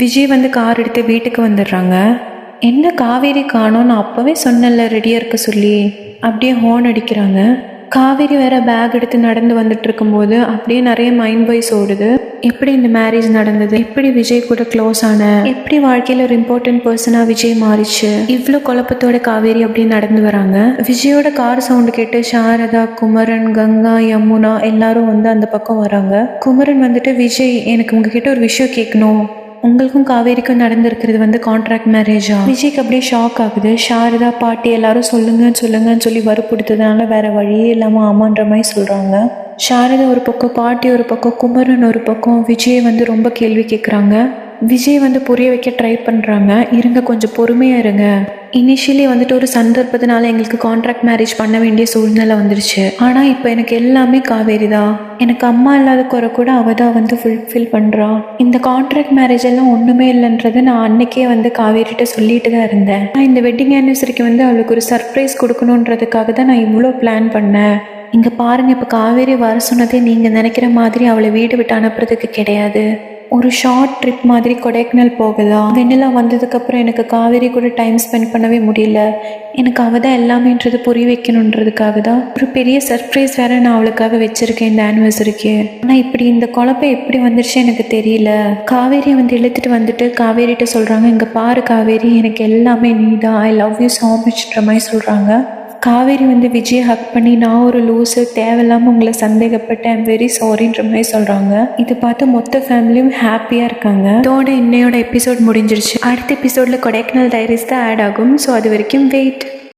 விஜய் வந்து கார் எடுத்து வீட்டுக்கு வந்துடுறாங்க. என்ன காவேரி காணோம் நான் அப்போவே சொன்னேன்ல ரெடியாக இருக்க சொல்லி. அப்படியே ஹோன் அடிக்கிறாங்க. காவேரி வேற பேக் எடுத்து நடந்து வந்துட்டு இருக்கும்போது அப்படியே நிறைய மைண்ட் வாய்ஸ் ஓடுது. எப்படி இந்த மேரேஜ் நடந்தது? எப்படி விஜய் கூட க்ளோஸ் ஆன? எப்படி வாழ்க்கையில் ஒரு இம்பார்ட்டன்ட் பர்சனாக விஜய் மாறிச்சு? இவ்வளோ குழப்பத்தோட காவேரி அப்படியே நடந்து வராங்க. விஜயோட கார் சவுண்டு கேட்டு சாரதா குமரன் கங்கா யமுனா எல்லாரும் வந்து அந்த பக்கம் வராங்க. குமரன் வந்துட்டு விஜய் எனக்கு உங்ககிட்ட ஒரு விஷயம் கேட்கணும். உங்களுக்கும் காவேரிக்கும் நடந்திருக்கிறது வந்து கான்ட்ராக்ட் மேரேஜா விஜய்க்கு அப்படியே ஷாக் ஆகுது. சாரதா பாட்டி எல்லாரும் சொல்லுங்கன்னு சொல்லுங்கன்னு சொல்லி வற்புறுத்ததுனால வேற வழியே இல்லாமல் ஆமான்ற மாதிரி சொல்றாங்க. சாரதா ஒரு பக்கம் பாட்டி ஒரு பக்கம் குமரன் ஒரு பக்கம் விஜய் வந்து ரொம்ப கேள்வி கேட்குறாங்க விஜய் வந்து புரிய வைக்க ட்ரை பண்ணுறாங்க இருங்க கொஞ்சம் பொறுமையாக இருங்க. இனிஷியலி வந்துட்டு ஒரு சந்தர்ப்பத்தினால எங்களுக்கு கான்ட்ராக்ட் மேரேஜ் பண்ண வேண்டிய சூழ்நிலை வந்துருச்சு. ஆனால் இப்போ எனக்கு எல்லாமே காவேரி தான். எனக்கு அம்மா இல்லாத குறை கூட அவ தான் வந்து ஃபுல்ஃபில் பண்ணுறா இந்த கான்ட்ராக்ட் மேரேஜ் எல்லாம் ஒன்றுமே இல்லைன்றது நான் அன்னைக்கே வந்து காவேரிட்ட சொல்லிட்டு தான் இருந்தேன். நான் இந்த வெட்டிங் ஆனிவர்சரிக்கு வந்து அவளுக்கு ஒரு சர்ப்ரைஸ் கொடுக்கணுன்றதுக்காக தான் நான் இவ்வளோ பிளான் பண்ணேன். இங்கே பாருங்க இப்போ காவேரி வர சொன்னதே நீங்கள் நினைக்கிற மாதிரி அவளை வீடு விட்டு அனுப்புறதுக்கு கிடையாது. ஒரு ஷார்ட் ட்ரிப் மாதிரி கொடைக்கானல் போகலாம். வெண்ணிலா வந்ததுக்கப்புறம் எனக்கு காவேரி கூட டைம் ஸ்பெண்ட் பண்ணவே முடியல. எனக்கு அவள் தான் எல்லாமேன்றது புரிய வைக்கணுன்றதுக்காக தான். ஒரு பெரிய சர்ப்ரைஸ் வேற நான் அவளுக்காக வச்சிருக்கேன் இந்த ஆனிவர்சரிக்கு ஆனால் இப்படி இந்த குழப்பம் எப்படி வந்துருச்சு எனக்கு தெரியல. காவேரியை வந்து இழுத்துட்டு வந்துட்டு காவேரிட்ட சொல்கிறாங்க இங்கே பாரு காவேரி எனக்கு எல்லாமே நீ தான் ஐ லவ் யூ ஸோ மச்ன்ற மாதிரி சொல்கிறாங்க காவேரி வந்து விஜயை ஹக் பண்ணி நான் ஒரு லூஸு தேவையில்லாமல் உங்களை சந்தேகப்பட்டேன் வெரி சாரின்ற மாதிரி சொல்கிறாங்க இது பார்த்து மொத்த ஃபேமிலியும் ஹாப்பியாக இருக்காங்க. இதோட இன்னையோட எபிசோட் முடிஞ்சிருச்சு. அடுத்த எபிசோடில் கொடைக்கானல் டைரிஸ் தான் ஆட் ஆகும். ஸோ அது வரைக்கும் வெயிட்